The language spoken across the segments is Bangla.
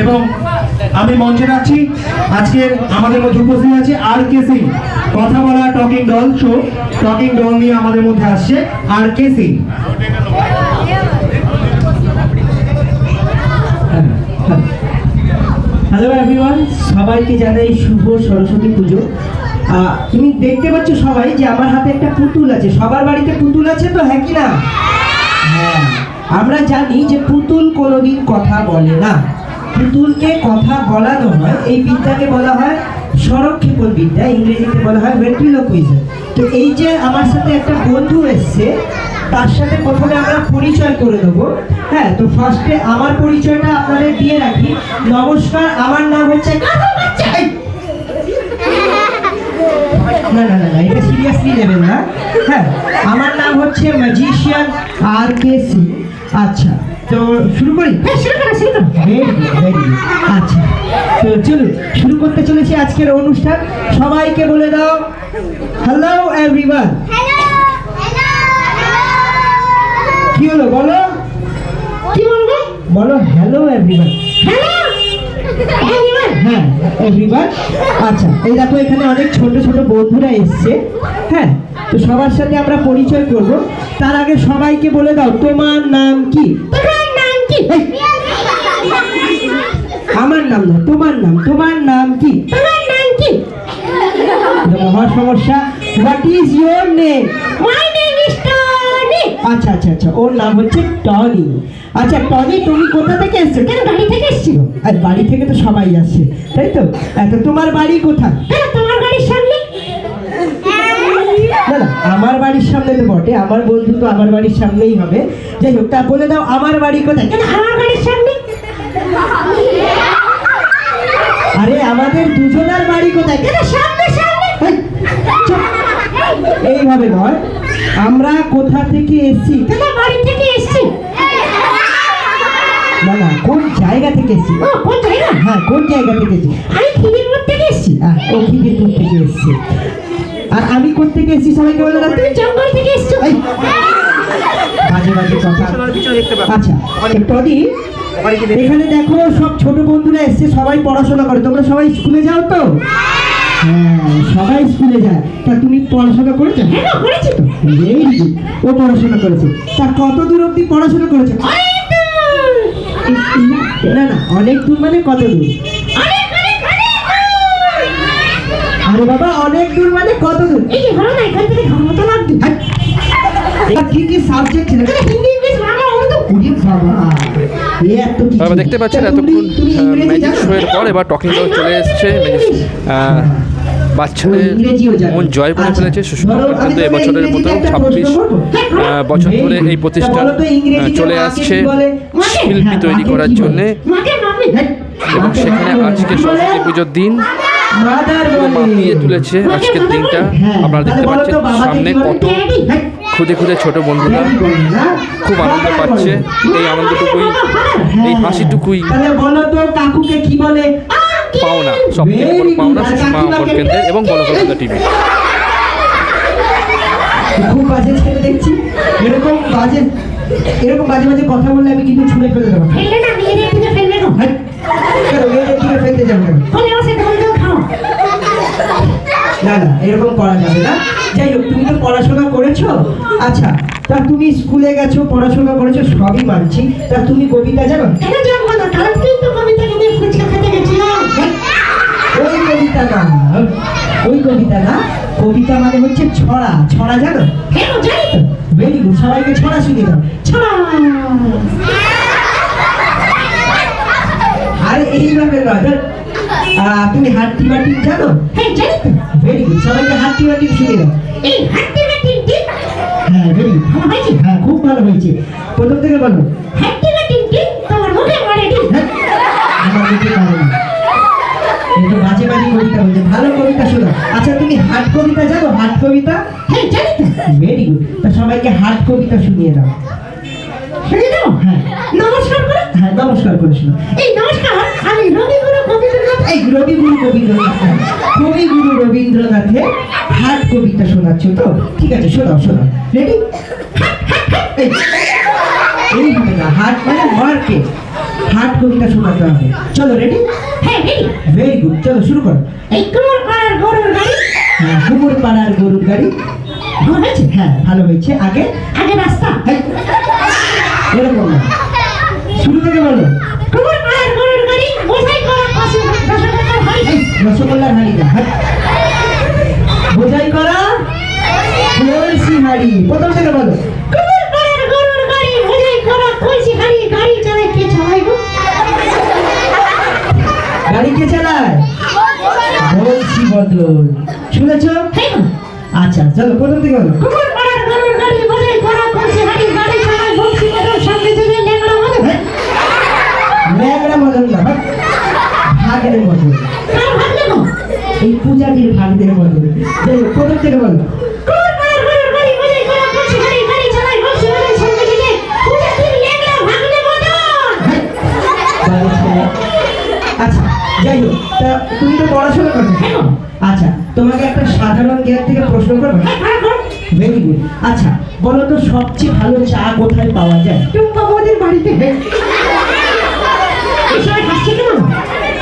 এবং আমি মঞ্চে রাখছি। আজকের আমাদের মধ্যে উপস্থিত আছে আর কে সিং কথা বলা talking doll show. Talking doll নিয়ে আমাদের মধ্যে আসছে আর কে সিং হ্যালো এভরিওয়ান সবাইকে জানাই শুভ সরস্বতী পুজো। তুমি দেখতে পাচ্ছ সবাই যে আমার হাতে একটা পুতুল আছে। সবার বাড়িতে পুতুল আছে তো হ্যাঁ কি না? হ্যাঁ আমরা জানি যে পুতুল কোনোদিন কথা বলে না। পুতুলকে কথা বলানো হয়, এই বিদ্যাকে বলা হয় স্বরক্ষেপণ বিদ্যা, ইংরেজিতে বলা হয় ভেন্ট্রিলোকুইজম তো এই যে আমার সাথে একটা বন্ধু এসছে, তার সাথে প্রথমে আমরা পরিচয় করে দেবো। হ্যাঁ তো ফার্স্টে আমার পরিচয়টা আপনাদের দিয়ে রাখি। নমস্কার, আমার নাম হচ্ছে না না না এটা সিরিয়াসলি নেবেন না। হ্যাঁ আমার নাম হচ্ছে ম্যাজিশিয়ান আর কে সি আচ্ছা তো শুরু করি? হ্যাঁ শুরু করো, শুরু ভেরি গুড ভেরি গুড আচ্ছা তো চলুন শুরু করতে চলেছি আজকের অনুষ্ঠান। সবাইকে বলে দাও হ্যালো এভরিওয়ান কি হলো বলো। কি বলব? বলো হ্যালো এভরিওয়ান হ্যাঁ এভরিওয়ান আচ্ছা এই দেখো এখানে অনেক ছোট ছোট বন্ধুরা এসছে। হ্যাঁ তো সবার সাথে আমরা পরিচয় করব। তার আগে সবাইকে বলে দাও তোমার নাম কি? তোমার নাম কি? আমার নাম না তোমার নাম তোমার নাম কি? তোমার নাম কি? মহা সমস্যা। What is your name my name is Tony আচ্ছা আচ্ছা আচ্ছা ওর নাম হচ্ছে টনি আচ্ছা টনি তুমি কোথা থেকে এসছো? কেন বাড়ি থেকে এসছো? আর বাড়ি থেকে তো সবাই আসছে তাই তো? এত তোমার বাড়ি কোথায়? তোমার বাড়ির সামনে? না না আমার বাড়ির সামনে তো বটে আমার বন্ধু তো আমার বাড়ির সামনেই হবে। যাই হোক তা বলে দাও আমার বাড়ি কোথায়? কেন আমার বাড়ির সামনে? আমাদের দুজনের বাড়ি কোথায়? কেন সামনে সামনে। এইভাবে নয়। আমরা কোথা থেকে এসেছি? কেন বাড়ি থেকে এসেছি? না না কোন জায়গা থেকে এসেছি? ও কোন জায়গা? হ্যাঁ কোন জায়গা থেকে এসেছি? আমি খিদিরপুর থেকে এসেছি। হ্যাঁ ও খিদিরপুর থেকে এসেছি। আর আমি কোথা থেকে এসেছি সবাইকে বলে দাও? তুমি জঙ্গল থেকে এসেছ। এই, বাজে বাজে কথা। আচ্ছা টদি এখানে দেখো সব ছোট বন্ধুরা এসছে সবাই পড়াশোনা করে। তোমরা সবাই স্কুলে যাও তো? হ্যাঁ সবাই স্কুলে যায়। তা তুমি পড়াশোনা করেছ? হ্যাঁ করেছি। তো ও পড়াশোনা করেছে। তা কত দূর অবধি পড়াশোনা করেছে? না না অনেক দূর মানে কত দূর? আরে বাবা অনেক দূর মানে কত দূর? এই হলো না এখান থেকে ধর্মতলা অবধি হ্যাঁ। কি কি সাবজেক্ট ছিল? হিন্দি ইংলিশ বাংলা উর্দু। ওরে বাবা দেখতে পাচ্ছেন এতক্ষণ ম্যাজিক এর পর এবার টকিং শো চলে এসছে বাচ্চাদের। মন জয় করে ফেলেছে সুষমা কিন্তু এবছরের মতো ছাব্বিশ। হ্যাঁ। বছর ধরে এই প্রতিষ্ঠান চলে আসছে? শিল্পী তৈরি করার জন্যে। এবং সেখানে আজকে সরস্বতী পুজোর দিন। মাতিয়ে তুলেছে আজকের দিনটা হ্যাঁ, আপনারা দেখতে পাচ্ছেন সামনে কত হ্যাঁ। খুদে খুদে ছোট বন্ধুরা? খুব আনন্দ পাচ্ছে। এই আনন্দটুকুই হ্যাঁ। এই হাসিটুকুই তাহলে বলো তো কাকুকে কি বলে পাওনা সব থেকে বড় পাওনা. সুষমা অঙ্কন? কেন্দ্রের এবং টিভি খুব বাজে ছেলে দেখছি এরকম বাজে এরকম বাজে বাজে কথা বললে আমি কিন্তু ছুঁড়ে ফেলে দেবো ফেললে না মেয়েদের দিকে ফেললে না কেন মেয়েদের দিকে ফেলতে যাব? ফলে আমার সাথে বলতে খাও না না এরকম করা যাবে না। যাই হোক তুমি তো পড়াশোনা করেছ? আচ্ছা তা তুমি স্কুলে গেছো পড়াশোনা করেছ সবই মানছি। তা তুমি কবিতা জানো? কেন জানব না? কারণ তো কবিতা কিনে ফুচকা খেতে গেছিলাম। ওই কবিতা না ওই কবিতা না। কবিতা মানে হচ্ছে ছড়া। ছড়া জানো? তো। ভেরি গুড সবাইকে ছড়া শুনিয়ে দাও। ছড়া। আরে এইভাবে নয়। তুমি হাট্টি বাটি জানো? হ্যাঁ জানি তো। ভেরি গুড সবাইকে হাট্টি বাটি শুনিয়ে দাও। এই হাঁটতে হাঁটতে টিপ? হ্যাঁ ভেরি গুড ভালো হয়েছে? হ্যাঁ খুব ভালো হয়েছে। প্রথম থেকে বলো। হাঁটতে তোমার মুখে হ্যাঁ, আমার দিকে পারো না। কিন্তু বাজে বাজে কবিতা বলছে। ভালো কবিতা শোনো। আচ্ছা তুমি হাট কবিতা জানো? হাট কবিতা? হ্যাঁ জানি তো। ভেরি গুড তা সবাইকে হাট কবিতা শুনিয়ে দাও। শুনে দাও? হ্যাঁ। নমস্কার করে। হ্যাঁ নমস্কার করে শোনো। এই নমস্কার আমি এই রবিগুরু রবীন্দ্রনাথ কবিগুরু রবীন্দ্রনাথের হাট কবিতা শোনাচ্ছ তো? ঠিক আছে শোনাও শোনাও। রেডি এই হবে না হাট মানে মার্কেট হাট কবিতা শোনাতে হবে। চলো রেডি হ্যাঁ ভেরি গুড চলো শুরু করো। এই কুমোর পাড়ার গরুর গাড়ি। হ্যাঁ কুকুর পাড়ার গরুর গাড়ি। ভালো হয়েছে? হ্যাঁ ভালো হয়েছে। আগে? আগে রাস্তা। এরকম শুরু থেকে বলো। কুমোর পাড়ার গরুর গাড়ি বোঝাই করা পাশে রসগোল্লার হাড়ি এই, রসগোল্লার হাড়ি না হাট। বোঝাই করা? কলসি হাড়ি। প্রথম থেকে বলো। গাড়ি কে চালায় বলছি বদল। শুনেছ। আচ্ছা চলো প্রথম থেকে ল্যাংড়া মদন। না ভাগের মদন। এই পূজাটির ভাগদের মদন যাই হোক, প্রথম থেকে বলো। আচ্ছা যাই হোক তা তুমি তো পড়াশোনা করো হ্যাঁ। আচ্ছা তোমাকে একটা সাধারণ জ্ঞান থেকে প্রশ্ন করব হ্যাঁ ভেরি গুড আচ্ছা বলো তো সবচেয়ে ভালো চা কোথায় পাওয়া যায়? টুম্পা বাড়িতে।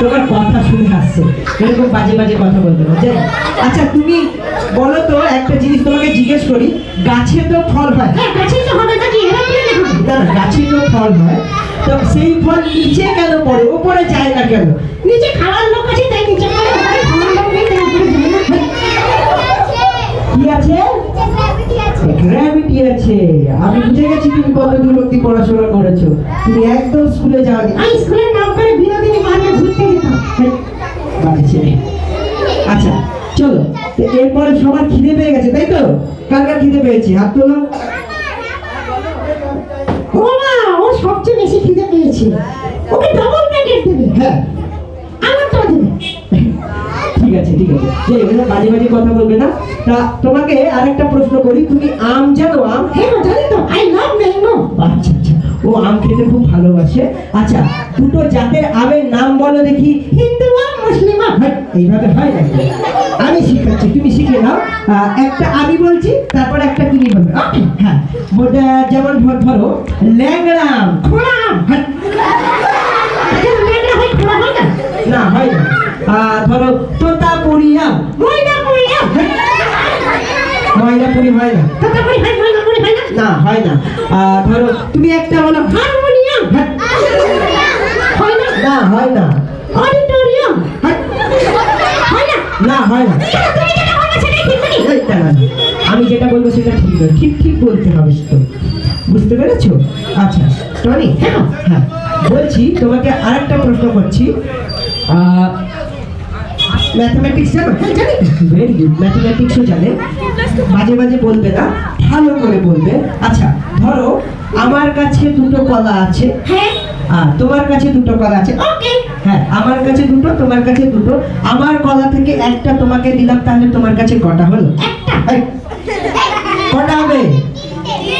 তোমার কথা শুনে আসছে। এরকম বাজে বাজে কথা বলতে না যাই আচ্ছা তুমি বলো তো একটা জিনিস তোমাকে জিজ্ঞেস করি গাছে তো ফল হয়? হ্যাঁ তো হবে গাছে তো ফল হয় তো সেই ফল নিচে কেন পড়ে? ওপরে যায় না কেন? নিচে খাওয়ার লোক আছে তাই নিচে পড়ে কি গ্র্যাভিটি আছে। আমি বুঝে গেছি তুমি কত দূর অব্দি পড়াশোনা করেছ। তুমি একদম স্কুলে যাওনি। আমি স্কুলের নাম তো সবার খিদে পেয়ে গেছে তাই তো? কার কার খিদে পেয়েছে? হাত তোলো। ও মা ও সবচেয়ে বেশি খিদে পেয়েছে। ওকে ডবল প্যাকেট দেবে। হ্যাঁ। আমার তো দেবে ঠিক আছে ঠিক আছে। যে এগুলো বাজে বাজে কথা বলবে না তা তোমাকে আরেকটা প্রশ্ন করি তুমি আম জানো আম? হ্যাঁ জানি তো। আই লাভ ম্যাঙ্গো আচ্ছা। ও আম খেতে খুব ভালোবাসে। আচ্ছা দুটো জাতের আমের নাম বলো দেখি। হিন্দু আর মুসলিম হ্যাঁ, এইভাবে হয় নাকি? আমি শিখাচ্ছি তুমি শিখে নাও। একটা আমি বলছি তারপর একটা তুমি বলবে। ওকে হ্যাঁ। যেমন ধর- ল্যাংড়া আম খোড়া আম হ্যাঁ, হয় হয় না। না হয় না ধরো তোতাপুরি আম। ময়দা পুরি আম। ময়নাপুরি হয় না। তোতাপুরি হয় ময়দা পুরি হয় না না হয় না। আহ, ধরো তুমি একটা বলো হারমোনিয়াম হ্যাঁ, হয় না? না হয় না। অডিটোরিয়াম। হ্যাঁ, হয় না? না হয় না। আমি যেটা বলব সেটা ঠিক নয়। ঠিক ঠিক বলতে হবে তো। বুঝতে পেরেছ? আচ্ছা টনি? হ্যাঁ। হ্যাঁ। বলছি তোমাকে আরেকটা প্রশ্ন করছি। ম্যাথমেটিক্স জানো? হ্যাঁ জানি। ভেরি গুড ম্যাথমেটিক্সও জানে। মাঝে মাঝে বলবে না ভালো করে বলবে। আচ্ছা ধরো আমার কাছে দুটো কলা আছে। হ্যাঁ। আর তোমার কাছে দুটো কলা আছে। ওকে। হ্যাঁ আমার কাছে দুটো তোমার কাছে দুটো। আমার কলা থেকে একটা তোমাকে দিলাম তাহলে তোমার কাছে কটা হলো? একটা। কটা হবে?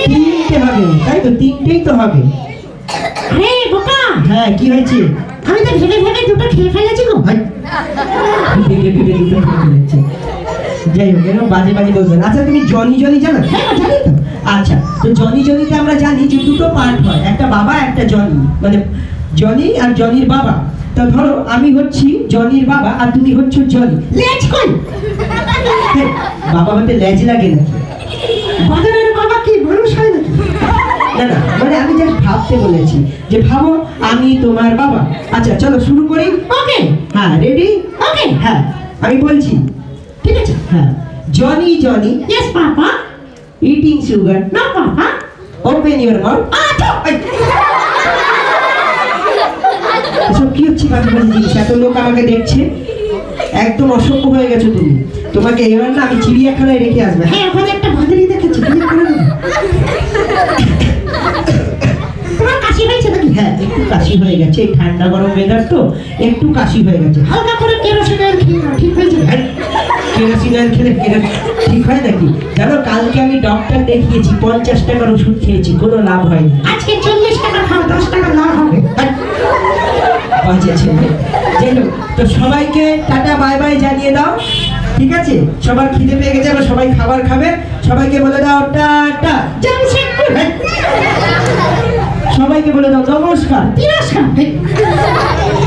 তিনটে হবে তাই তো? তিনটেই তো হবে। আরে বোকা! হ্যাঁ কি হয়েছে? আমি তো ভেবে ভেবে দুটো খেয়ে ফেলেছি গো। হাই। ভেবে ভেবে দুটো খেয়ে ফেলেছে। যাই হোক এরকম বাজে বাজে বলবেন। আচ্ছা তুমি জনি জনি জানো? হ্যাঁ জানি তো। আচ্ছা তো জনি জনিতে আমরা জানি যে দুটো পার্ট হয়। একটা বাবা একটা জনি। মানে জনি আর জনির বাবা। তো ধরো আমি হচ্ছি জনির বাবা আর তুমি হচ্ছ জনি। লেজ কই? হ্যাঁ, বাবা হতে লেজ লাগে নাকি? বাজারের বাবা কি মানুষ হয় নাকি? না না মানে ভাবতে বলেছি যে ভাবো আমি তোমার বাবা। আচ্ছা চলো শুরু করি। ওকে। হ্যাঁ রেডি ওকে। হ্যাঁ আমি বলছি। ঠিক আছে। হ্যাঁ Johnny Johnny yes papa eating sugar no papa open your mouth এসব কি হচ্ছে বাজে জিনিস এত লোক আমাকে দেখছে। একদম অসভ্য হয়ে গেছো তুমি। তোমাকে এবার না আমি চিড়িয়াখানায় রেখে আসবে। হ্যাঁ ওখানে একটা বাঁদরি দেখেছি। বিয়ে কাশি হয়ে গেছে এই ঠান্ডা গরম ওয়েদার তো একটু কাশি হয়ে গেছে। হালকা করে কেরোসিন অয়েল খেয়ে ঠিক হয়ে যাবে হ্যাঁ, কেরোসিন অয়েল খেলে ঠিক হয় নাকি? জানো কালকে আমি ডক্টর দেখিয়েছি পঞ্চাশ টাকার ওষুধ খেয়েছি কোনো লাভ হয়নি। আজকে চল্লিশ টাকা খাও দশ টাকা লাভ হবে। হ্যাঁ, বাজে ছেলে। যাই হোক তো সবাইকে টাটা বাই বাই জানিয়ে দাও ঠিক আছে? সবার খিদে পেয়ে গেছে আবার সবাই খাবার খাবে। সবাইকে বলে দাও টাটা। জামশেদপুর। হ্যাঁ। সবাইকে বলে দাও নমস্কার। তিরস্কার।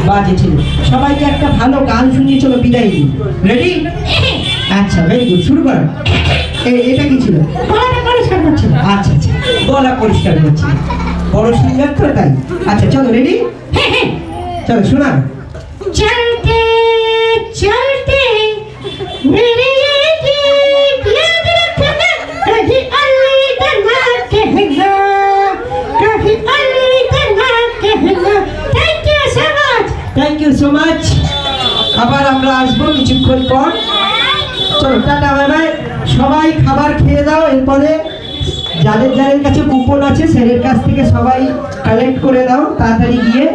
বাজে ছিল। সবাইকে একটা ভালো গান শুনিয়ে চলো বিদায় দিই রেডি আচ্ছা ভেরি গুড শুরু করো। এটা কি ছিল? পরিষ্কার করছি। আচ্ছা আচ্ছা। গলা পরিষ্কার করছি। বড় সিঙ্গার তো তাই। আচ্ছা চলো রেডি চলো শোনা। চলতে চলতে মেরে ইউ সো মাচ আবার আমরা আসব কিছুক্ষণ পর। চলো, টাটা বাই বাই সবাই খাবার খেয়ে দাও, এরপরে যাদের যাদের কাছে কুপন আছে, স্যারের কাছ থেকে সবাই কালেক্ট করে দাও, তাড়াতাড়ি গিয়ে।